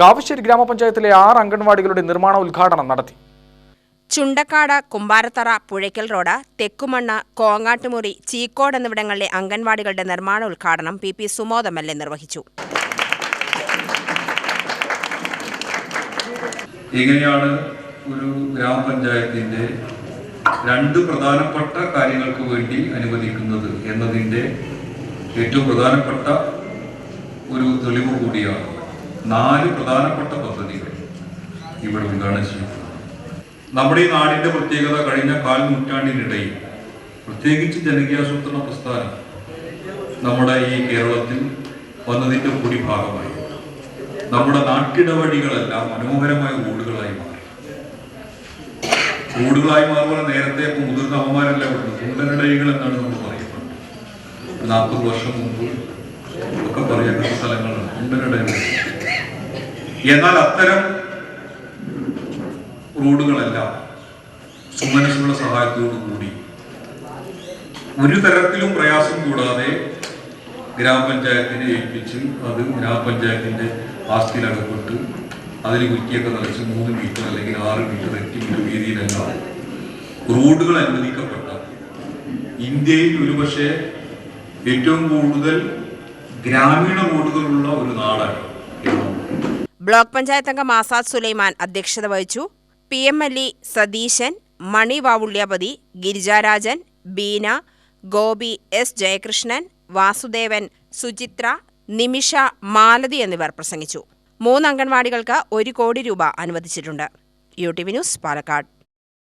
കാവശ്ശേരി ഗ്രാമപഞ്ചായത്തിലെ ആറ് അംഗൻവാടികളുടെ നിർമ്മാണ ഉദ്ഘാടനം നടത്തി. ചുണ്ടക്കാട് കുമ്പാരത്തറ പുഴയ്ക്കൽ റോഡ് തെക്കുമണ്ണ് കോങ്ങാട്ടുമുറി ചീക്കോട് എന്നിവിടങ്ങളിലെ അംഗൻവാടികളുടെ നിർമ്മാണ ഉദ്ഘാടനം P P Sumod M L A നിർവഹിച്ചു. ഇങ്ങനെയാണ് ഒരു ഗ്രാമപഞ്ചായത്തിന്റെ രണ്ട് പ്രധാനപ്പെട്ട കാര്യങ്ങൾക്ക് വേണ്ടി അനുവദിക്കുന്നത് എന്നതിന്റെ ഏറ്റവും പ്രധാനപ്പെട്ട ഒരു തെളിവ് കൂടിയാണ്. നാല് പ്രധാനപ്പെട്ട പദ്ധതികൾ ഇവിടെ ഉദ്ഘാടനം ചെയ്യപ്പെടുന്നത് നമ്മുടെ ഈ നാടിന്റെ പ്രത്യേകത കഴിഞ്ഞ കാൽ നൂറ്റാണ്ടിനിടയിൽ പ്രത്യേകിച്ച് ജനകീയാസൂത്രണ പ്രസ്ഥാനം നമ്മുടെ ഈ കേരളത്തിൽ വന്നതിന്റെ കൂടി ഭാഗമായി നമ്മുടെ നാട്ടിടവഴികളെല്ലാം മനോഹരമായ ഊടുകളായി മാറി. ഊടുകളായി മാറുമ്പോൾ നേരത്തെ മുതിർന്ന അമ്മമാരെല്ലാം ഉണ്ട് എന്നാണ് നമ്മൾ പറയുന്നത്. നാൽപ്പത് വർഷം മുമ്പ് ഒക്കെ പറയുന്ന സ്ഥലങ്ങളാണ് കുണ്ടനടകൾ എന്നാൽ അത്തരം റോഡുകളെല്ലാം സുമനസ്സുകളുടെ സഹായത്തോടു കൂടി ഒരു തരത്തിലും പ്രയാസം കൂടാതെ ഗ്രാമപഞ്ചായത്തിനെ ഏൽപ്പിച്ച് അത് ഗ്രാമപഞ്ചായത്തിന്റെ ആസ്തിയിലകപ്പെട്ട് അതിൽ കുറ്റിയൊക്കെ നിറച്ച് മൂന്ന് മീറ്റർ അല്ലെങ്കിൽ ആറ് മീറ്റർ എട്ട് മീറ്റർ വീതിയിലെല്ലാം റോഡുകൾ അനുവദിക്കപ്പെട്ട ഇന്ത്യയിൽ ഒരുപക്ഷെ ഏറ്റവും കൂടുതൽ ഗ്രാമീണ റോഡുകളുള്ള ഒരു നാടാണ്. ബ്ലോക്ക് പഞ്ചായത്ത് അംഗം ആസാദ് സുലൈമാൻ അധ്യക്ഷത വഹിച്ചു. P M L E Satheesan Mani Vavulyapathi Girijarajan Beena Gopi S Jayakrishnan Vasudevan Suchitra Nimisha Malathi എന്നിവർ പ്രസംഗിച്ചു. മൂന്ന് അംഗൻവാടികൾക്ക് ഒരു കോടി രൂപ അനുവദിച്ചിട്ടുണ്ട്. U T V news Palakkad.